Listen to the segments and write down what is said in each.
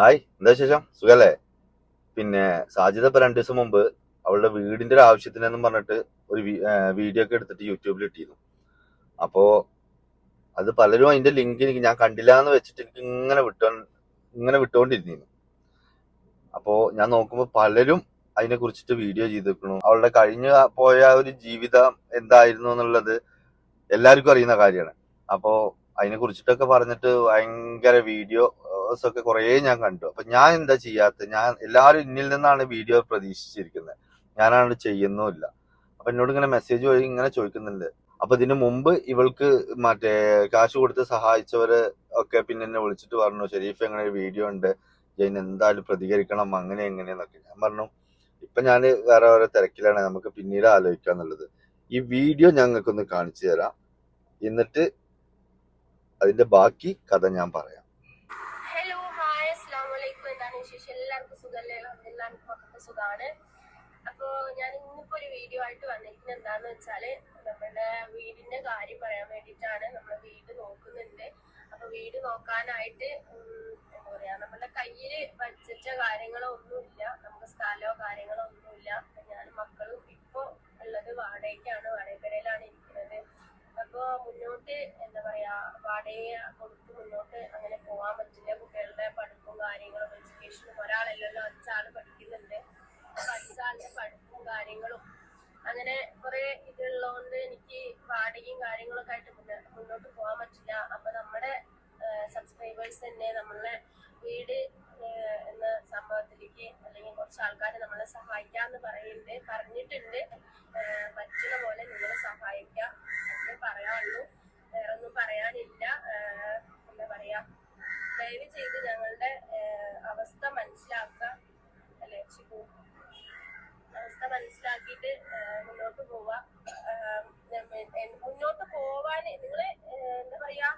Hi എന്താ വിശേഷം? സുഖല്ലേ? പിന്നെ സാജിത ഇപ്പൊ രണ്ടു ദിവസം മുമ്പ് അവളുടെ വീടിന്റെ ഒരു ആവശ്യത്തിനെന്നും പറഞ്ഞിട്ട് ഒരു വീഡിയോ ഒക്കെ എടുത്തിട്ട് യൂട്യൂബിൽ ഇട്ടിരുന്നു. അപ്പോ അത് പലരും അതിന്റെ ലിങ്ക് എനിക്ക് ഞാൻ കണ്ടില്ല എന്ന് വെച്ചിട്ട് എനിക്ക് ഇങ്ങനെ വിട്ടോ ഇങ്ങനെ വിട്ടുകൊണ്ടിരുന്നു അപ്പോ ഞാൻ നോക്കുമ്പോ പലരും അതിനെ കുറിച്ചിട്ട് വീഡിയോ ചെയ്തിരിക്കണു അവളുടെ കഴിഞ്ഞ പോയ ഒരു ജീവിതം എന്തായിരുന്നു എന്നുള്ളത് എല്ലാവർക്കും അറിയുന്ന കാര്യമാണ്. അപ്പോ അതിനെ കുറിച്ചിട്ടൊക്കെ പറഞ്ഞിട്ട് ഭയങ്കര വീഡിയോസ് ഒക്കെ കുറേ ഞാൻ കണ്ടു. അപ്പൊ ഞാൻ എന്താ ചെയ്യാത്ത ഞാൻ എല്ലാവരും ഇന്നിൽ നിന്നാണ് വീഡിയോ പ്രതീക്ഷിച്ചിരിക്കുന്നത്. ഞാനാണ് ചെയ്യുന്നുമില്ല. അപ്പൊ എന്നോട് ഇങ്ങനെ മെസ്സേജ് വഴി ഇങ്ങനെ ചോദിക്കുന്നുണ്ട്. അപ്പൊ ഇതിനു മുമ്പ് ഇവൾക്ക് മറ്റേ കാശ് കൊടുത്ത് സഹായിച്ചവര് ഒക്കെ പിന്നെ എന്നെ വിളിച്ചിട്ട് പറഞ്ഞു ഷെരീഫ് എങ്ങനെ ഒരു വീഡിയോ ഉണ്ട്. ജയിൻ എന്തായാലും പ്രതികരിക്കണം. അങ്ങനെ എങ്ങനെയെന്നൊക്കെ ഞാൻ പറഞ്ഞു ഇപ്പൊ ഞാൻ വേറെ ഓരോ തിരക്കിലാണ്. നമുക്ക് പിന്നീട് ആലോചിക്കാന്നുള്ളത് ഈ വീഡിയോ ഞങ്ങൾക്കൊന്ന് കാണിച്ചു തരാം. എന്നിട്ട് അതിന്റെ ബാക്കി കഥ ഞാൻ പറയാം. വിശേഷം എല്ലാവർക്കും സുഖമല്ലേ എല്ലാവർക്കും മക്കൾക്ക് സുഖമാണ് അപ്പോൾ ഞാൻ ഇന്നിപ്പോ ഒരു വീഡിയോ ആയിട്ട് വന്നിരിക്കുന്നത് എന്താന്ന് വെച്ചാൽ നമ്മുടെ വീടിന്റെ കാര്യം പറയാൻ വേണ്ടിട്ടാണ് നമ്മൾ വീട് നോക്കുന്നുണ്ട്. അപ്പൊ വീട് നോക്കാനായിട്ട് എന്താ പറയാ നമ്മുടെ കയ്യിൽ ബഡ്ജറ്റ കാര്യങ്ങളോ ഒന്നുമില്ല. നമുക്ക് സ്ഥലമോ കാര്യങ്ങളോ ഒന്നുമില്ല. ഞാൻ മക്കളും ഇപ്പോ ഉള്ളത് വാടകയ്ക്കാണ്. വാടകക്കടയിലാണ് അപ്പോൾ മുന്നോട്ട് എന്താ പറയാ വാടക കൊടുത്ത് മുന്നോട്ട് അങ്ങനെ പോകാൻ പറ്റില്ല. കുട്ടികളുടെ പഠിപ്പും കാര്യങ്ങളും എഡ്യൂക്കേഷനും ഒരാളല്ലല്ലോ അഞ്ചാൾ പഠിക്കുന്നുണ്ട്. അപ്പൊ അഞ്ചാളിന്റെ പഠിപ്പും കാര്യങ്ങളും അങ്ങനെ കുറെ ഇതുള്ളതുകൊണ്ട് എനിക്ക് വാടകയും കാര്യങ്ങളൊക്കെ ആയിട്ട് മുന്ന- മുന്നോട്ട് പോകാൻ പറ്റില്ല. അപ്പൊ നമ്മുടെ സബ്സ്ക്രൈബേഴ്സ് തന്നെ നമ്മളെ വീട് എന്ന സംഭവത്തിലേക്ക് അല്ലെങ്കിൽ കുറച്ച് ആൾക്കാർ നമ്മളെ സഹായിക്കാന്ന് പറയുന്നുണ്ട് പറഞ്ഞിട്ടുണ്ട്. പറ്റുന്ന പോലെ നിങ്ങളെ സഹായിക്കാം. എന്നേ പറയാനുള്ളൂ. വേറെ ഒന്നും പറയാനില്ല എന്താ പറയാ? ദയവ് ചെയ്ത് ഞങ്ങളുടെ അവസ്ഥ മനസ്സിലാക്കുക. അല്ലെ ഷിബു അവസ്ഥ മനസ്സിലാക്കിയിട്ട് മുന്നോട്ട് പോവാ. മുന്നോട്ട് പോവാൻ നിങ്ങൾ എന്താ പറയാ?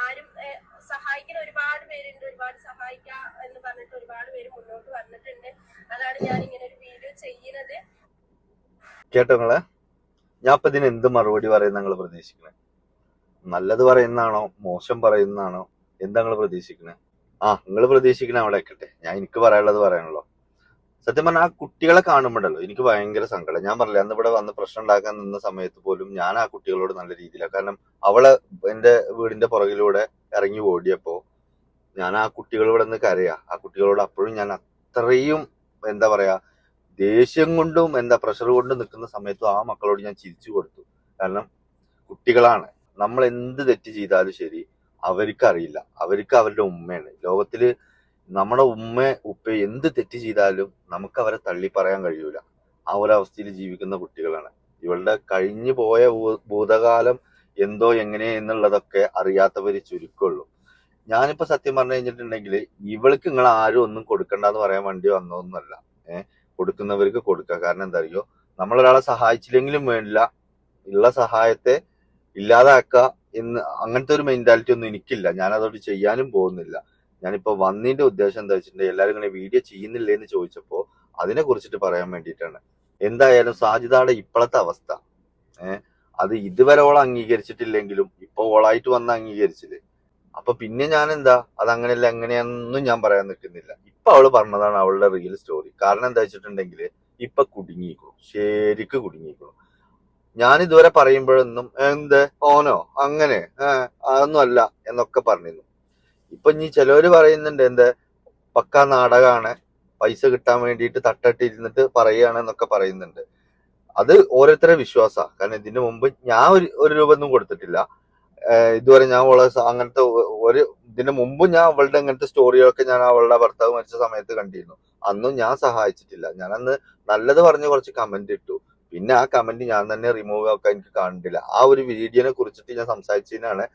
ആരും ഏഹ്, സഹായിക്കുന്ന ഒരുപാട് പേരുണ്ട്. ഒരുപാട് സഹായിക്കാം എന്ന് പറഞ്ഞിട്ട് ഒരുപാട് പേര് മുന്നോട്ട് വന്നിട്ടുണ്ട്. അതാണ് ഞാൻ ഇങ്ങനെ ഒരു വീഡിയോ ചെയ്യുന്നത്. കേട്ടോ ഞാൻ ഇപ്പൊ ഇതിന് എന്ത് മറുപടി പറയുന്ന നിങ്ങൾ പ്രതീക്ഷിക്കണേ? നല്ലത് പറയുന്നതാണോ? മോശം പറയുന്നതാണോ? എന്താ നിങ്ങൾ പ്രതീക്ഷിക്കണേ? ആ നിങ്ങൾ പ്രതീക്ഷിക്കണ അവിടെ വെക്കട്ടെ ഞാൻ എനിക്ക് പറയാനുള്ളത് പറയാനുള്ളൂ. സത്യം പറഞ്ഞാൽ ആ കുട്ടികളെ കാണുമ്പോഴല്ലോ എനിക്ക് ഭയങ്കര സങ്കടം. ഞാൻ പറഞ്ഞില്ല അന്ന് ഇവിടെ വന്ന് പ്രശ്നം ഉണ്ടാക്കാൻ നിന്ന സമയത്ത് പോലും ഞാൻ ആ കുട്ടികളോട് നല്ല രീതിയിലാണ് കാരണം അവളെ എന്റെ വീടിന്റെ പുറകിലൂടെ ഇറങ്ങി ഓടിയപ്പോ ഞാൻ ആ കുട്ടികൾ നിന്ന് കരയാ. ആ കുട്ടികളോട് അപ്പോഴും ഞാൻ അത്രയും എന്താ പറയാ ദേഷ്യം കൊണ്ടും എന്താ പ്രഷർ കൊണ്ടും നിൽക്കുന്ന സമയത്തും ആ മക്കളോട് ഞാൻ ചിരിച്ചു കൊടുത്തു. കാരണം കുട്ടികളാണ്. നമ്മൾ എന്ത് തെറ്റ് ചെയ്താലും ശരി അവർക്ക് അറിയില്ല അവർക്ക് അവരുടെ ഉമ്മയാണ്. ലോകത്തിൽ നമ്മുടെ ഉമ്മ ഉപ്പ എന്ത് തെറ്റ് ചെയ്താലും നമുക്ക് അവരെ തള്ളി പറയാൻ കഴിയൂല. ആ ഒരു അവസ്ഥയിൽ ജീവിക്കുന്ന കുട്ടികളാണ്. ഇവളുടെ കഴിഞ്ഞു പോയ ഭൂതകാലം എന്തോ എങ്ങനെ എന്നുള്ളതൊക്കെ അറിയാത്തവര് ചുരുക്കമുള്ളൂ ഞാനിപ്പോ സത്യം പറഞ്ഞു കഴിഞ്ഞിട്ടുണ്ടെങ്കിൽ ഇവൾക്ക് നിങ്ങൾ ആരും ഒന്നും കൊടുക്കണ്ടെന്ന് പറയാൻ വേണ്ടി വന്നതൊന്നുമല്ല. ഏഹ് കൊടുക്കുന്നവർക്ക് കൊടുക്കുക കാരണം എന്താ അറിയോ? നമ്മളൊരാളെ സഹായിച്ചില്ലെങ്കിലും വേണ്ടില്ല. ഉള്ള സഹായത്തെ ഇല്ലാതാക്കുക എന്ന് അങ്ങനത്തെ ഒരു മെന്റാലിറ്റി ഒന്നും എനിക്കില്ല. ഞാൻ അതോട് ചെയ്യാനും പോകുന്നില്ല. ഞാനിപ്പോ വന്നതിന്റെ ഉദ്ദേശം എന്താ വെച്ചിട്ടുണ്ടെങ്കിൽ എല്ലാവരും ഇങ്ങനെ വീഡിയോ ചെയ്യുന്നില്ലേ എന്ന് ചോദിച്ചപ്പോ അതിനെ കുറിച്ചിട്ട് പറയാൻ വേണ്ടിയിട്ടാണ്. എന്തായാലും സാജിദയുടെ ഇപ്പോഴത്തെ അവസ്ഥ. ഏഹ് അത് ഇതുവരെ ഓൾ അംഗീകരിച്ചിട്ടില്ലെങ്കിലും ഇപ്പൊ ഓളായിട്ട് വന്ന് അംഗീകരിച്ചില്ലേ? അപ്പൊ പിന്നെ ഞാൻ എന്താ അത് അങ്ങനെയല്ല എങ്ങനെയാണെന്നും ഞാൻ പറയാൻ നിൽക്കുന്നില്ല. ഇപ്പൊ അവൾ പറഞ്ഞതാണ് അവളുടെ റിയൽ സ്റ്റോറി കാരണം എന്താ വെച്ചിട്ടുണ്ടെങ്കിൽ ഇപ്പൊ കുടുങ്ങിയിരിക്കും ശരിക്ക് കുടുങ്ങിയിരിക്കണം ഞാൻ ഇതുവരെ പറയുമ്പോഴൊന്നും എന്ത്? ഓനോ? അങ്ങനെ? അതൊന്നും അല്ല എന്നൊക്കെ പറഞ്ഞിരുന്നു. ഇപ്പൊ ഇനി ചിലവര് പറയുന്നുണ്ട് എന്ത്? പക്ക നാടകമാണ് പൈസ കിട്ടാൻ വേണ്ടിയിട്ട് തട്ടട്ടിരുന്നിട്ട് പറയുകയാണ് എന്നൊക്കെ പറയുന്നുണ്ട്. അത് ഓരോരുത്തരുടെ വിശ്വാസ. കാരണം ഇതിനു മുമ്പ് ഞാൻ ഒരു ഒരു രൂപ ഒന്നും കൊടുത്തിട്ടില്ല. ഇതുവരെ ഞാൻ അവളെ അങ്ങനത്തെ ഒരു ഇതിന് മുമ്പ് ഞാൻ അവളുടെ അങ്ങനത്തെ സ്റ്റോറികളൊക്കെ ഞാൻ അവളുടെ ഭർത്താവ് മരിച്ച സമയത്ത് കണ്ടിരുന്നു. അന്നും ഞാൻ സഹായിച്ചിട്ടില്ല. ഞാൻ അന്ന് നല്ലത് പറഞ്ഞ് കുറച്ച് കമന്റ് ഇട്ടു. പിന്നെ ആ കമന്റ് ഞാൻ തന്നെ റിമൂവ് ആക്കാൻ എനിക്ക് കണ്ടില്ല. ആ ഒരു വീഡിയോനെ കുറിച്ചിട്ട് ഞാൻ സംസാരിച്ചതിനാണ്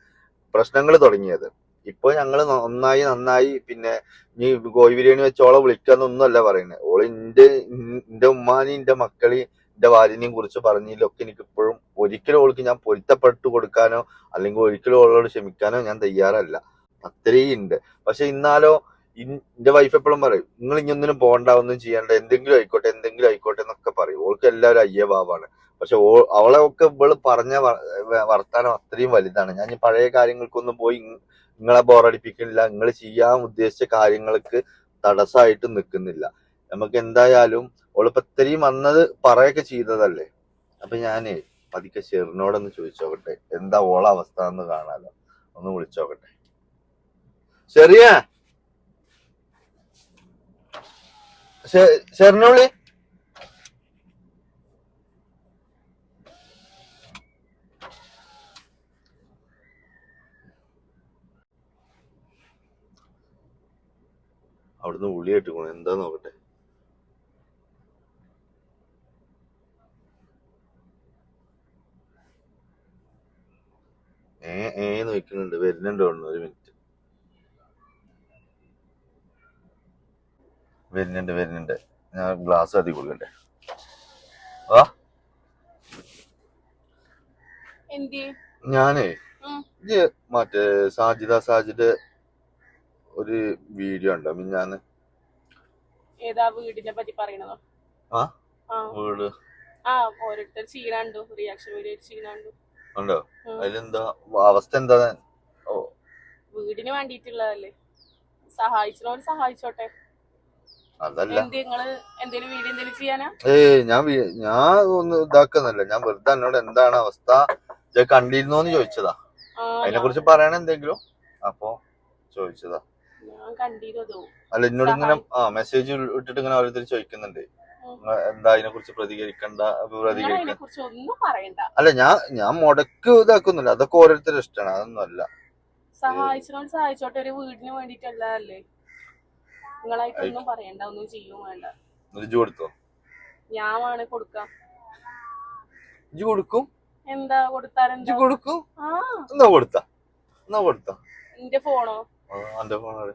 പ്രശ്നങ്ങൾ തുടങ്ങിയത്. ഇപ്പൊ ഞങ്ങൾ നന്നായി നന്നായി പിന്നെ നീ കോഴി ബിരിയാണി വെച്ചോളെ വിളിക്കാന്നൊന്നുമല്ല പറയുന്നത് ഓൾ എന്റെ എന്റെ ഉമ്മാനെയും എന്റെ മക്കളെയും എന്റെ ഭാര്യനെയും കുറിച്ച് പറഞ്ഞതിലൊക്കെ എനിക്ക് ഇപ്പോഴും ഒരിക്കലും ഓൾക്ക് ഞാൻ പൊരുത്തപ്പെട്ടു കൊടുക്കാനോ അല്ലെങ്കിൽ ഒരിക്കലും ഓളോട് ക്ഷമിക്കാനോ ഞാൻ തയ്യാറല്ല. അത്രയും ഉണ്ട്. പക്ഷെ ഇന്നാലോ എന്റെ വൈഫ് എപ്പോഴും പറയും നിങ്ങൾ ഇനി ഒന്നിനും പോകണ്ട ഒന്നും ചെയ്യണ്ട എന്തെങ്കിലും ആയിക്കോട്ടെ എന്തെങ്കിലും ആയിക്കോട്ടെ എന്നൊക്കെ പറയും. ഓൾക്ക് എല്ലാവരും അയ്യ ബാബാണ് പക്ഷെ ഓ അവളെ ഒക്കെ ഇവൾ പറഞ്ഞ വർത്താനം അത്രയും വലുതാണ്. ഞാൻ ഈ പഴയ കാര്യങ്ങൾക്കൊന്നും പോയി നിങ്ങളെ ബോറടിപ്പിക്കുന്നില്ല. നിങ്ങൾ ചെയ്യാൻ ഉദ്ദേശിച്ച കാര്യങ്ങൾക്ക് തടസ്സമായിട്ട് നിൽക്കുന്നില്ല. നമുക്ക് എന്തായാലും ഓളിപ്പോ ഇത്രയും വന്നത് പറയൊക്കെ ചെയ്തതല്ലേ? അപ്പൊ ഞാനേ പതുക്കെ ഷെറിനോടൊന്ന് ചോദിച്ചോക്കട്ടെ. എന്താ ഓള അവസ്ഥ എന്ന് കാണാലോ. ഒന്ന് വിളിച്ചോക്കട്ടെ. ചെറിയ ഷെറിനോളി? അവിടുന്ന് ഉള്ളി ഇട്ടുക്കണു. എന്താ നോക്കട്ടെ. ഏ നോക്കുന്നുണ്ട് വരുന്നുണ്ട് തോന്നുന്നു ഒരു മിനിറ്റ്. വരുന്നുണ്ട് വരുന്നുണ്ട്. ഞാൻ ഗ്ലാസ് അതി ആ എന്തി? ഞാനേ ഇത് മറ്റേ സാജിദ സാജിദ് ഒരു വീഡിയോ ഉണ്ടോ മിഞ്ഞാന്ന് ഏതാ വീടിനെ പറ്റി പറയണതോ? ആ? വീട്. ആ ഓരോരുത്തർ ചീനാണ്ടു റിയാക്ഷൻ വീഡിയോ ചെയ്യണുണ്ടു ഉണ്ടോ. അതിലെന്താ? അവസ്ഥ എന്താ? വീടിന് വേണ്ടിട്ടുള്ളതല്ലേ സഹായിച്ചോട് സഹായിച്ചോട്ടെ. അതല്ല. ഏയ് ഞാൻ ഞാൻ ഒന്ന് ഇതാക്കുന്നില്ല ഞാൻ വെറുതെ എന്നോട് എന്താണ് അവസ്ഥ? കണ്ടിരുന്നോന്ന് ചോദിച്ചതാ. അതിനെ കുറിച്ച് പറയണ എന്തെങ്കിലും? അപ്പൊ ചോദിച്ചതാ. അല്ല എന്നോട് ഇങ്ങനെ ആ മെസ്സേജ് ഇട്ടിട്ട് ഇങ്ങനെ ഓരോരുത്തർ ചോദിക്കുന്നുണ്ട്. എന്താ അതിനെ കുറിച്ച് പ്രതികരിക്കണ്ട പ്രതികരിക്കണ്ട പ്രതികരിക്ക ഒന്നും പറയണ്ട. അല്ല ഞാൻ ഞാൻ മുടക്ക് ഇതാക്കുന്നില്ല. അതൊക്കെ ഓരോരുത്തരുടെ ഇഷ്ടമാണ് അതൊന്നും അല്ല സഹായിച്ചോണ്ട് സഹായിച്ചോട്ടെ ഒരു വീടിന് വേണ്ടിട്ടുള്ളതല്ലേ നിങ്ങളായിട്ടൊന്നും പറയണ്ട ഒന്നും ചെയ്യും വേണ്ട. ഇജ്ജ് കൊടുത്തോ? ഞാൻ വേണേ കൊടുക്കാം. ഇജ്ജ് കൊടുക്കും. എന്താ കൊടുത്താലെന്താ ഇജ്ജ് കൊടുക്കും. എന്നാ കൊടുത്ത? എന്നാ കൊടുത്ത? എന്റെ ഫോണോ? എന്റെ ഫോണാണ്.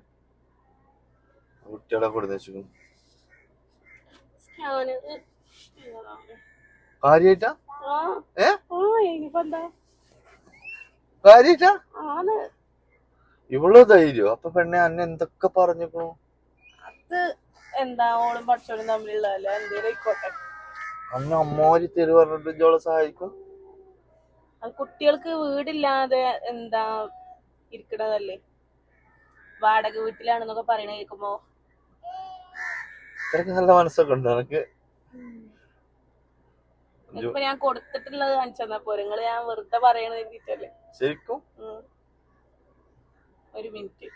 കുട്ടികളെ കൊടുത്ത് സ്കാന് കാര്യായിട്ടാ? ഏ? ഇവൾ ധൈര്യം? അപ്പൊ പെണ്ണെ അന്നെ എന്തൊക്കെ പറഞ്ഞിക്കണു? അത് എന്താ ഓളും പഠിച്ചോളും തമ്മിലുള്ളതല്ലേ? എന്തേലും ആയിക്കോട്ടെ. അന്ന് അമ്മോരി തെരു പറഞ്ഞിട്ട് ഇജോളെ സഹായിക്കും? അത് കുട്ടികൾക്ക് വീടില്ലാതെ എന്താ ഇരിക്കണതല്ലേ? വാടക വീട്ടിലാണെന്നൊക്കെ പറയണ കേൾക്കുമ്പോ ഇത്രയ്ക്ക് നല്ല മനസ്സൊക്കെ ഉണ്ട് എനിക്ക് ഇപ്പൊ ഞാൻ കൊടുത്തിട്ടുള്ളത് കാണിച്ചെന്നാ പോരെ. നിങ്ങൾ ഞാൻ വെറുതെ പറയണ എഴുതിട്ടല്ലേ ശരിക്കും? ഒരു മിനിറ്റ്.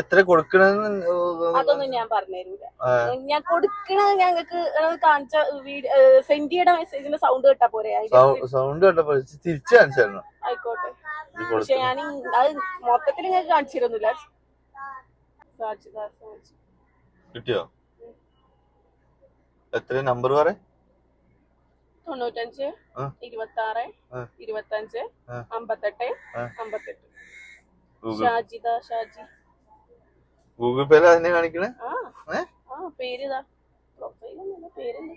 എത്ര അതൊന്നും ഞാൻ പറഞ്ഞുതരൂല ഞാൻ കൊടുക്കണത് ഞങ്ങൾക്ക് കാണിച്ച വീഡിയോ സെൻഡ് ചെയ്യണ മെസ്സേജിന്റെ സൗണ്ട് കേട്ടാ പോരെ. സൗണ്ട് കേട്ടപ്പോ തിരിച്ചു കാണിച്ചായിരുന്നു ആയിക്കോട്ടെ. പക്ഷെ ഞാൻ അത് മൊത്തത്തിൽ നിങ്ങൾക്ക് കാണിച്ചിരുന്നില്ല കിട്ടിയോ? എത്ര നമ്പർ പറ? തൊണ്ണൂറ്റഞ്ച് ഇരുപത്തി ആറ് ഇരുപത്തി അഞ്ച് അമ്പത്തെട്ട് അമ്പത്തെട്ട്. ഷാജിദ ഷാജി. ഗൂഗിൾ അതിനെ കാണിക്കണേ? പേര് ഇതാ. പേരുണ്ട്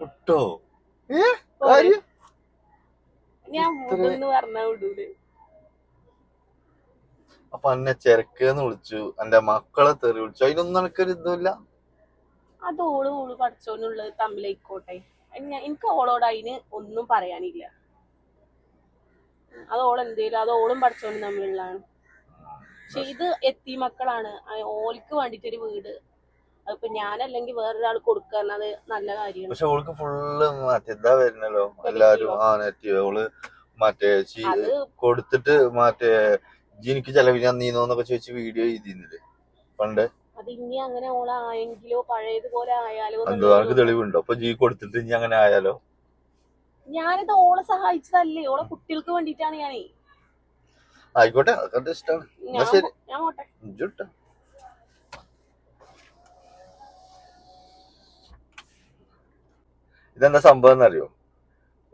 കിട്ടോ ഏ? ഞാൻ പറഞ്ഞ വിടൂൽ. അപ്പൊ എന്നെ ചെരക്കെന്ന് വിളിച്ചു. എന്റെ മക്കളെ തെറി വിളിച്ചു. അതിനൊന്നും എനിക്കൊരു ഇതുമില്ല. അത് ഓൾ ഓൾ പഠിച്ചോന്നുള്ളത് തമ്മിലായിക്കോട്ടെ. എനിക്ക് ഓളോട് അതിന് ഒന്നും പറയാനില്ല. അത് ഓൾ എന്തേലും അത് ഓളും പഠിച്ചോനും തമ്മിലുള്ളതാണ്. പക്ഷെ ഇത് എത്തി മക്കളാണ്. ഓൾക്ക് വേണ്ടിട്ടൊരു വീട് അതിപ്പോ ഞാനല്ലെങ്കിൽ വേറൊരാൾ കൊടുക്കുന്നത് നല്ല കാര്യമാണ്. പക്ഷെ ഓൾക്ക് ഫുള്ള് മാറ്റി എന്താ വരുന്നല്ലോ? എല്ലാരും ആ നെറ്റീവ് ഓൾ മറ്റേ കൊടുത്തിട്ട് മറ്റേ ജീനിക്ക് എനിക്ക് ചെലവിന് തന്നീന്നോന്നൊക്കെ ചോദിച്ച് വീഡിയോ ചെയ്തിരുന്നില്ലേ പണ്ട്? അത് ഇനി അങ്ങനെ ഓളായെങ്കിലോ പഴയതുപോലെ ആയാലോ എന്തോ എന്നുള്ളത് എനിക്ക് തെളിവുണ്ടോ? അപ്പൊ ജി കൊടുത്തിട്ട് ഇനി അങ്ങനെ ആയാലോ? ഞാനിത് ഓളെ സഹായിച്ചതല്ലേ? ഓളെ കുട്ടികൾക്ക് വേണ്ടിട്ടാണ് ഞാനേ. ആയിക്കോട്ടെ അതൊക്കെ ഇഷ്ടമാണ് ഞാൻ ഞാൻ പോട്ടെ. ഇതെന്താ സംഭവം എന്നറിയോ?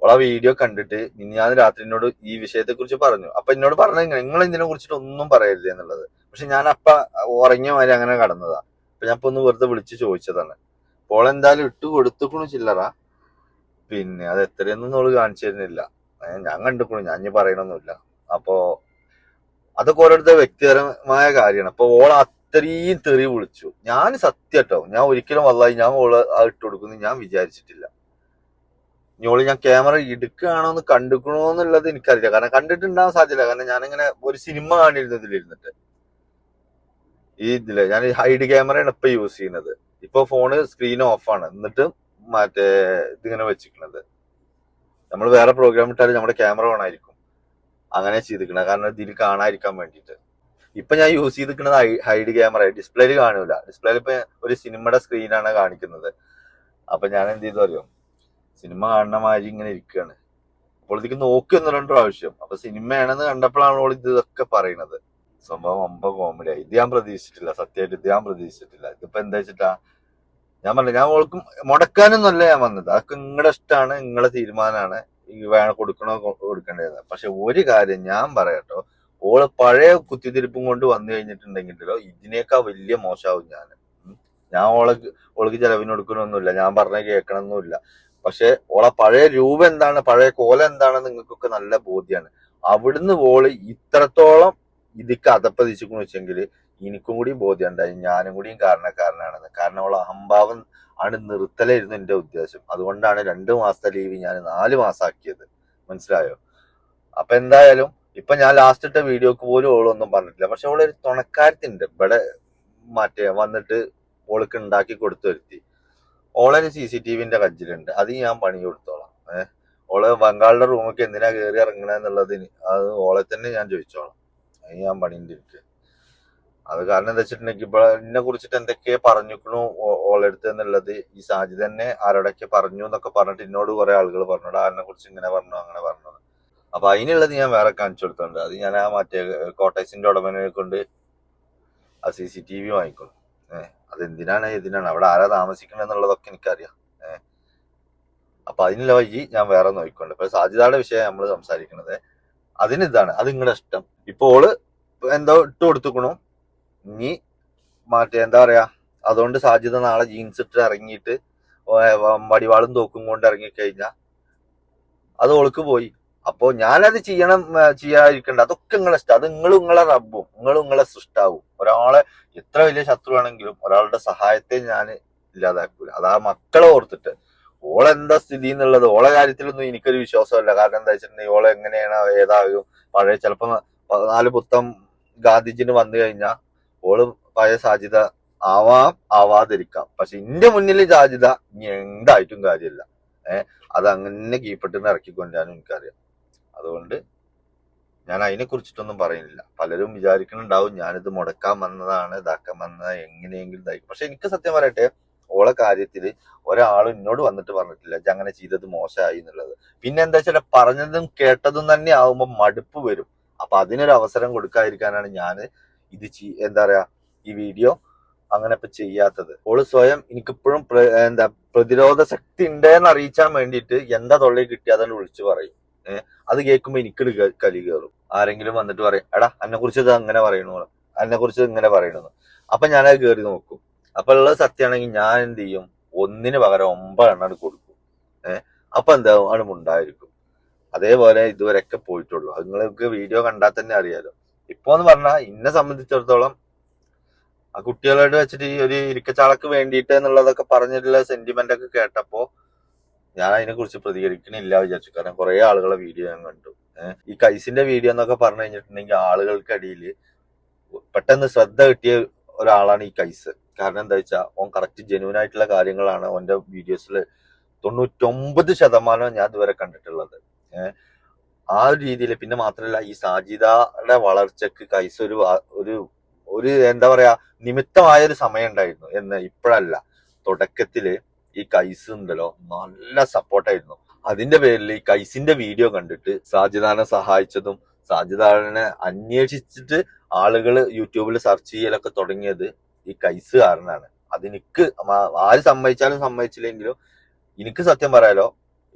ഓളെ വീഡിയോ കണ്ടിട്ട് ഞാൻ രാത്രി എന്നോട് ഈ വിഷയത്തെ കുറിച്ച് പറഞ്ഞു. അപ്പൊ എന്നോട് പറഞ്ഞു നിങ്ങൾ ഇതിനെ കുറിച്ചിട്ട് ഒന്നും പറയരുത് എന്നുള്ളത്. പക്ഷെ ഞാൻ അപ്പ ഉറങ്ങിയ മാതിരി അങ്ങനെ കടന്നതാ. അപ്പൊ ഞാൻ ഇപ്പൊ ഒന്ന് വെറുതെ വിളിച്ച് ചോദിച്ചതാണ്. അപ്പോൾ എന്തായാലും ഇട്ട് കൊടുത്തുക്കണു ചില്ലറ. പിന്നെ അത് എത്രയൊന്നും ഓൾ കാണിച്ചു തരുന്നില്ല. ഞാൻ കണ്ടുക്കണു. ഞാൻ ഇനി പറയണൊന്നുമില്ല. അപ്പോ അതൊക്കെ ഓരോരുത്തർ വ്യക്തിപരമായ കാര്യമാണ്. അപ്പൊ ഓൾ അത്രയും തെറി വിളിച്ചു. ഞാൻ സത്യട്ടോ ഞാൻ ഒരിക്കലും വല്ലായി ഞാൻ ഓൾ ഇട്ട് കൊടുക്കുന്നു ഞാൻ വിചാരിച്ചിട്ടില്ല. ഓൾ ഞാൻ ക്യാമറ എടുക്കുകയാണോ എന്ന് കണ്ടുക്കണോ എന്നുള്ളത് എനിക്കറിയില്ല. കാരണം കണ്ടിട്ടുണ്ടാവാൻ സാധ്യത കാരണം ഞാനിങ്ങനെ ഒരു സിനിമ കാണിരുന്നതിലിരുന്നിട്ട് ഈ ഇതിൽ ഞാൻ ഹൈഡ് ക്യാമറയാണ് ഇപ്പൊ യൂസ് ചെയ്യുന്നത്. ഇപ്പൊ ഫോണ് സ്ക്രീൻ ഓഫാണ് എന്നിട്ട് മറ്റേ ഇതിങ്ങനെ വെച്ചിരിക്കണത് നമ്മൾ വേറെ പ്രോഗ്രാം ഇട്ടാലും നമ്മുടെ ക്യാമറ ഓൺ ആയിരിക്കും. അങ്ങനെ ചെയ്തിരിക്കണത് കാരണം ഇതിൽ കാണാതിരിക്കാൻ വേണ്ടിയിട്ട്. ഇപ്പൊ ഞാൻ യൂസ് ചെയ്തിരിക്കുന്നത് ഹൈഡ് ക്യാമറ ഡിസ്പ്ലേയിൽ കാണൂല ഡിസ്പ്ലേയിൽ ഇപ്പൊ ഒരു സിനിമയുടെ സ്ക്രീനാണ് കാണിക്കുന്നത്. അപ്പൊ ഞാൻ എന്ത് ചെയ്തു അറിയോ? സിനിമ കാണുന്ന മാതിരി ഇങ്ങനെ ഇരിക്കുകയാണ് അപ്പോൾ ഇതിക്ക് നോക്കി ഒന്ന് രണ്ടു പ്രാവശ്യം അപ്പൊ സിനിമയാണെന്ന് കണ്ടപ്പോഴാണ് ഓൾ ഇതൊക്കെ പറയണത് സംഭവം അമ്പ കോമഡിയായി ഇത് ഞാൻ പ്രതീക്ഷിച്ചിട്ടില്ല. സത്യമായിട്ട് ഇത് ഞാൻ പ്രതീക്ഷിച്ചിട്ടില്ല. ഇതിപ്പോ എന്താ വെച്ചിട്ടാ? ഞാൻ പറഞ്ഞു ഞാൻ ഓൾക്കും മുടക്കാനൊന്നുമല്ല ഞാൻ വന്നത്. അതൊക്കെ നിങ്ങളുടെ ഇഷ്ടമാണ് നിങ്ങളെ തീരുമാനമാണ്. ഈ വേണം കൊടുക്കണോ കൊടുക്കേണ്ടത്. പക്ഷെ ഒരു കാര്യം ഞാൻ പറയട്ടോ. ഓൾ പഴയ കുത്തിത്തിരിപ്പും കൊണ്ട് വന്നു കഴിഞ്ഞിട്ടുണ്ടെങ്കിലോ ഇതിനേക്കാൾ വലിയ മോശമാവും ഞാൻ ഞാൻ ഓളെ ഓൾക്ക് ചെലവിന് കൊടുക്കണമൊന്നുമില്ല ഞാൻ പറഞ്ഞ കേൾക്കണമെന്നില്ല പക്ഷെ ഓളെ പഴയ രൂപം എന്താണ്? പഴയ കോല എന്താണെന്ന് നിങ്ങൾക്കൊക്കെ നല്ല ബോധ്യമാണ് അവിടുന്ന് ഓൾ ഇത്രത്തോളം ഇതിക്ക് അതപ്പതിച്ചു വെച്ചെങ്കിൽ എനിക്കും കൂടി ബോധ്യം ഉണ്ടായി ഞാനും കൂടിയും കാരണക്കാരനാണെന്ന്. കാരണം അവളെ അഹംഭാവം ആണ് നിർത്തലായിരുന്നു എന്റെ ഉദ്ദേശം. അതുകൊണ്ടാണ് രണ്ടു മാസത്തെ ലീവ് ഞാൻ നാല് മാസാക്കിയത്. മനസ്സിലായോ? അപ്പൊ എന്തായാലും ഇപ്പൊ ഞാൻ ലാസ്റ്റ് ഇട്ട വീഡിയോക്ക് പോലും ഓളൊന്നും പറഞ്ഞിട്ടില്ല. പക്ഷെ ഓളൊരു തുണക്കാരത്തിണ്ട്. ഇവിടെ മറ്റേ വന്നിട്ട് ഓൾക്ക് ഉണ്ടാക്കി കൊടുത്തു വരുത്തി. ഓളൊരു സി സി ടി വിന്റെ കജ്ജിലുണ്ട്. അത് ഞാൻ പണി കൊടുത്തോളാം. ഏഹ് ഓൾ ബംഗാളിന്റെ റൂമൊക്കെ എന്തിനാ കയറി ഇറങ്ങണെന്നുള്ളത് അത് ഓളെ തന്നെ ഞാൻ ചോദിച്ചോളാം. അത് ഞാൻ പണിന്റെ ഇരിക്കുക അത് കാരണം എന്താ വെച്ചിട്ടുണ്ടെങ്കിൽ ഇപ്പൊ എന്നെ കുറിച്ചിട്ട് എന്തൊക്കെ പറഞ്ഞിക്കണു ഓളെടുത്ത് എന്നുള്ളത് ഈ സാജി തന്നെ ആരോടൊക്കെ പറഞ്ഞു എന്നൊക്കെ പറഞ്ഞിട്ട് എന്നോട് കുറെ ആളുകൾ പറഞ്ഞോട് ആരിനെ കുറിച്ച് ഇങ്ങനെ പറഞ്ഞു അങ്ങനെ പറഞ്ഞു അപ്പൊ അതിനുള്ളത് ഞാൻ വേറെ കാണിച്ചു കൊടുത്തിട്ടുണ്ട്. അത് ഞാൻ ആ മറ്റേ കോട്ടേഴ്സിന്റെ ഉടമനെ കൊണ്ട് ആ സി സി ടി വി വാങ്ങിക്കണം. ഏഹ് അതെന്തിനാണ് എന്തിനാണ് അവിടെ ആരാ താമസിക്കണത് എന്നുള്ളതൊക്കെ എനിക്കറിയാം. ഏഹ് അപ്പൊ അതിനുള്ള വഴി ഞാൻ വേറെ നോക്കിക്കൊണ്ട് ഇപ്പൊ സാധ്യതയുടെ വിഷയം നമ്മൾ സംസാരിക്കുന്നത് അതിന് ഇതാണ് അത് നിങ്ങളുടെ ഇഷ്ടം. ഇപ്പൊ ഓൾ എന്തോ ഇട്ട് കൊടുത്തുക്കണു. ഇനി മറ്റേ എന്താ പറയാ അതുകൊണ്ട് സാധ്യത നാളെ ജീൻസ് ഇട്ട് ഇറങ്ങിയിട്ട് വടിവാളും തോക്കും കൊണ്ട് ഇറങ്ങിക്കഴിഞ്ഞാ അത് ഓൾക്ക് പോയി. അപ്പോ ഞാനത് ചെയ്യണം ചെയ്യാതിരിക്കണ്ട. അതൊക്കെ നിങ്ങളെ ഇഷ്ടം. അത് നിങ്ങളും നിങ്ങളെ റബ്ബും. നിങ്ങളും നിങ്ങളെ സൃഷ്ടാവും. ഒരാളെ എത്ര വലിയ ശത്രുവാണെങ്കിലും ഒരാളുടെ സഹായത്തെ ഞാൻ ഇല്ലാതാക്കൂല. അത് ആ മക്കളെ ഓർത്തിട്ട്. ഓളെന്താ സ്ഥിതി എന്നുള്ളത്? ഓളെ കാര്യത്തിലൊന്നും എനിക്കൊരു വിശ്വാസമല്ല കാരണം എന്താ വെച്ചിട്ടുണ്ടെങ്കിൽ ഓളെ എങ്ങനെയാണ് ഏതാകും? പഴയ ചിലപ്പോ നാല് പുത്തം ഗാന്ധിജിന് വന്നു കഴിഞ്ഞാൽ ഓൾ പഴയ സാധ്യത ആവാം ആവാതിരിക്കാം. പക്ഷെ ഇന്റെ മുന്നിൽ സാധ്യത ഇനി എന്തായിട്ടും കാര്യമില്ല. ഏഹ് അത് അങ്ങനെ കീപ്പെട്ടിന്ന് ഇറക്കിക്കൊണ്ടാനും എനിക്കറിയാം. അതുകൊണ്ട് ഞാൻ അതിനെ കുറിച്ചിട്ടൊന്നും പറയുന്നില്ല. പലരും വിചാരിക്കുന്നുണ്ടാവും ഞാനിത് മുടക്കാൻ വന്നതാണ് ഇതാക്കാൻ വന്നത് എങ്ങനെയെങ്കിലും ഇതായിരിക്കും. പക്ഷെ എനിക്ക് സത്യം പറയട്ടെ ഓളെ കാര്യത്തിൽ ഒരാൾ എന്നോട് വന്നിട്ട് പറഞ്ഞിട്ടില്ല അങ്ങനെ ചെയ്തത് മോശമായി എന്നുള്ളത്. പിന്നെ എന്താ വെച്ചാൽ പറഞ്ഞതും കേട്ടതും തന്നെ ആവുമ്പോൾ മടുപ്പ് വരും. അപ്പൊ അതിനൊരു അവസരം കൊടുക്കാതിരിക്കാനാണ് ഞാൻ ഇത് എന്താ പറയാ ഈ വീഡിയോ അങ്ങനെ ഇപ്പൊ ചെയ്യാത്തത്. ഓൾ സ്വയം എനിക്കിപ്പോഴും എന്താ പ്രതിരോധ ശക്തി ഉണ്ടെന്ന് അറിയിച്ചാൻ വേണ്ടിയിട്ട് എന്താ തൊള്ളി കിട്ടിയാതെ വിളിച്ചു പറയും. അത് കേൾക്കുമ്പോ എനിക്ക് കലി കയറും ആരെങ്കിലും വന്നിട്ട് പറയും എടാ എന്നെ കുറിച്ച് ഇത് അങ്ങനെ പറയണു? എന്നെ കുറിച്ച് ഇങ്ങനെ പറയണു അപ്പൊ ഞാനത് കേറി നോക്കും. അപ്പൊ ഉള്ളത് സത്യമാണെങ്കിൽ ഞാൻ എന്ത് ചെയ്യും? ഒന്നിന് പകരം ഒമ്പതെണ്ണം കൊടുക്കും. ഏഹ് അപ്പൊ എന്താവും? ആണ് ഉണ്ടായിരിക്കും അതേപോലെ ഇതുവരെയൊക്കെ പോയിട്ടുള്ളൂ. അത് നിങ്ങൾക്ക് വീഡിയോ കണ്ടാൽ തന്നെ അറിയാലോ. ഇപ്പൊ എന്ന് പറഞ്ഞാൽ എന്നെ സംബന്ധിച്ചിടത്തോളം ആ കുട്ടികളോട് വെച്ചിട്ട് ഈ ഒരു ഇരിക്കച്ചാളക്ക് വേണ്ടിയിട്ട് എന്നുള്ളതൊക്കെ പറഞ്ഞിട്ടുള്ള സെന്റിമെന്റ് ഒക്കെ കേട്ടപ്പോ ഞാൻ അതിനെ കുറിച്ച് പ്രതികരിക്കണില്ല വിചാരിച്ചു. കാരണം കുറെ ആളുകളെ വീഡിയോ ഞാൻ കണ്ടു. ഈ കൈസിന്റെ വീഡിയോ എന്നൊക്കെ പറഞ്ഞു കഴിഞ്ഞിട്ടുണ്ടെങ്കിൽ ആളുകൾക്കിടയിൽ പെട്ടെന്ന് ശ്രദ്ധ കിട്ടിയ ഒരാളാണ് ഈ കൈസ്. കാരണം എന്താ വെച്ചാൽ ഓൻ കറക്റ്റ് ജെന്യൂൻ ആയിട്ടുള്ള കാര്യങ്ങളാണ് ഓന്റെ വീഡിയോസിൽ തൊണ്ണൂറ്റൊമ്പത് ശതമാനം ഞാൻ ഇതുവരെ കണ്ടിട്ടുള്ളത്. ആ ഒരു രീതിയിൽ പിന്നെ മാത്രമല്ല ഈ സാജിദയുടെ വളർച്ചക്ക് കൈസ് ഒരു ഒരു ഒരു എന്താ പറയാ നിമിത്തമായ ഒരു സമയം ഉണ്ടായിരുന്നു എന്ന് ഇപ്പോഴല്ല. തുടക്കത്തിൽ ഈ കൈസ് ഉണ്ടല്ലോ നല്ല സപ്പോർട്ടായിരുന്നു അതിന്റെ പേരിൽ ഈ കൈസിന്റെ വീഡിയോ കണ്ടിട്ട് സാജിദാനെ സഹായിച്ചതും സാജിദാനെ അന്വേഷിച്ചിട്ട് ആളുകൾ യൂട്യൂബിൽ സെർച്ച് ചെയ്യലൊക്കെ തുടങ്ങിയത് ഈ കൈസ് കാരണമാണ് അതെനിക്ക് ആര് സമ്മതിച്ചാലും സമ്മതിച്ചില്ലെങ്കിലും എനിക്ക് സത്യം പറയാലോ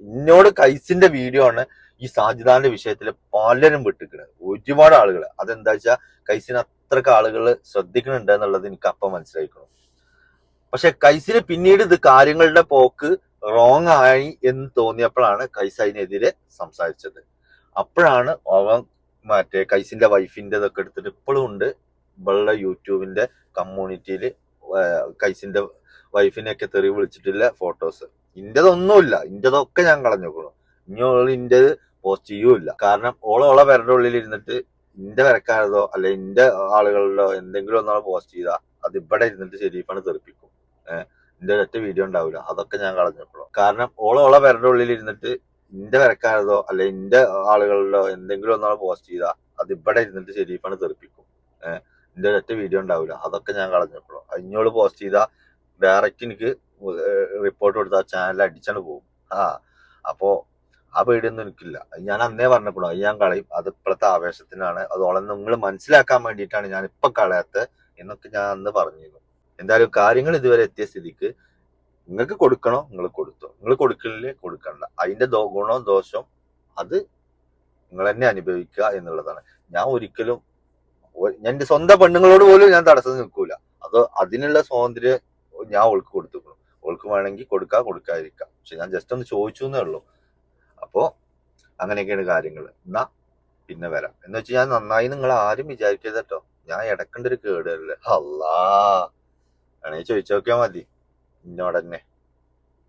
എന്നോട് കൈസിന്റെ വീഡിയോ ആണ് ഈ സാജിദാന്റെ വിഷയത്തിൽ പലരും വിട്ടിക്കണത് ഒരുപാട് ആളുകൾ അതെന്താ വെച്ചാൽ കൈസിന് അത്രയ്ക്ക് ആളുകൾ ശ്രദ്ധിക്കുന്നുണ്ട് എന്നുള്ളത് എനിക്ക് അപ്പം മനസ്സിലായിക്കണം. പക്ഷെ കൈസിന് പിന്നീട് ഇത് കാര്യങ്ങളുടെ പോക്ക് റോങ് ആയി എന്ന് തോന്നിയപ്പോഴാണ് കൈസ് അതിനെതിരെ സംസാരിച്ചത്. അപ്പോഴാണ് അവൻ മറ്റേ കൈസിന്റെ വൈഫിന്റെ ഇതൊക്കെ എടുത്തിട്ട് ഇപ്പോഴും ഉണ്ട്. ഇവളുടെ യൂട്യൂബിന്റെ കമ്മ്യൂണിറ്റിയിൽ കൈസിന്റെ വൈഫിനെയൊക്കെ തെറി വിളിച്ചിട്ടില്ല ഫോട്ടോസ് ഇന്റതൊന്നുമില്ല. ഇന്റതൊക്കെ ഞാൻ കളഞ്ഞോക്കണം ഇനി ഓൾ ഇന്റത് പോസ്റ്റ് ചെയ്യൂല കാരണം ഓളോളെ ഓളെ പേരുടെ ഉള്ളിൽ ഇരുന്നിട്ട് ഇന്റെ വരക്കാരതോ അല്ലെ ഇന്റെ ആളുകളിലോ എന്തെങ്കിലും ഒന്നാൾ പോസ്റ്റ് ചെയ്താ അത് ഇവിടെ ഇരുന്നിട്ട് ശരീഫാണ് തെറിപ്പിക്കും. ഏഹ് ഒരൊറ്റ വീഡിയോ ഉണ്ടാവില്ല അതൊക്കെ ഞാൻ കളഞ്ഞപ്പോഴും കാരണം ഓൾ പേരുടെ ഉള്ളിൽ ഇരുന്നിട്ട് എന്റെ വരക്കാരതോ അല്ലെ എന്റെ ആളുകളിലോ എന്തെങ്കിലും ഒന്നാൾ പോസ്റ്റ് ചെയ്താ അത് ഇവിടെ ഇരുന്നിട്ട് ശരീഫാണ് തെറിപ്പിക്കും. ഏഹ് എന്റെ ഒറ്റ വീഡിയോ ഉണ്ടാവില്ല അതൊക്കെ ഞാൻ കളഞ്ഞപ്പോഴും അഞ്ഞോൾ പോസ്റ്റ് ചെയ്താ ഡയറക്റ്റ് എനിക്ക് റിപ്പോർട്ട് കൊടുത്താ ചാനൽ അടിച്ചാണ് പോകും. ആ അപ്പോ ആ പേടിയൊന്നും എനിക്കില്ല. ഞാൻ അന്നേ പറഞ്ഞപ്പോഴും അത് ഞാൻ കളയും. അത് ഇപ്പോഴത്തെ ആവേശത്തിനാണ്. അതോളം നിങ്ങൾ മനസ്സിലാക്കാൻ വേണ്ടിയിട്ടാണ് ഞാൻ ഇപ്പൊ കളയാത്തത് എന്നൊക്കെ ഞാൻ അന്ന് പറഞ്ഞിരുന്നു. എന്തായാലും കാര്യങ്ങൾ ഇതുവരെ എത്തിയ സ്ഥിതിക്ക് നിങ്ങൾക്ക് കൊടുക്കണോ? നിങ്ങൾ കൊടുത്തോ. നിങ്ങൾ കൊടുക്കില്ലേ കൊടുക്കണ്ട. അതിന്റെ ഗുണോ ദോഷം അത് നിങ്ങൾ തന്നെ അനുഭവിക്കുക എന്നുള്ളതാണ്. ഞാൻ ഒരിക്കലും എന്റെ സ്വന്തം പെണ്ണുങ്ങളോട് പോലും ഞാൻ തടസ്സം നിൽക്കൂല. അത് അതിനുള്ള സ്വാതന്ത്ര്യം ഞാൻ ഓൾക്ക് കൊടുത്തുക്കണം. ഓൾക്ക് വേണമെങ്കിൽ കൊടുക്കാ കൊടുക്കാതിരിക്കാം. പക്ഷെ ഞാൻ ജസ്റ്റ് ഒന്ന് ചോദിച്ചു എന്നേ ഉള്ളൂ. അപ്പോ അങ്ങനെയൊക്കെയാണ് കാര്യങ്ങൾ. എന്നാ പിന്നെ വരാം. എന്ന് വെച്ചാൽ ഞാൻ നന്നായി നിങ്ങൾ ആരും വിചാരിക്കരുത് കേട്ടോ. ഞാൻ ഇടക്കേണ്ട ഒരു കേടല്ലേ അല്ലാ വേണമെങ്കിൽ ചോദിച്ചു നോക്കിയാൽ മതി എന്നോട് തന്നെ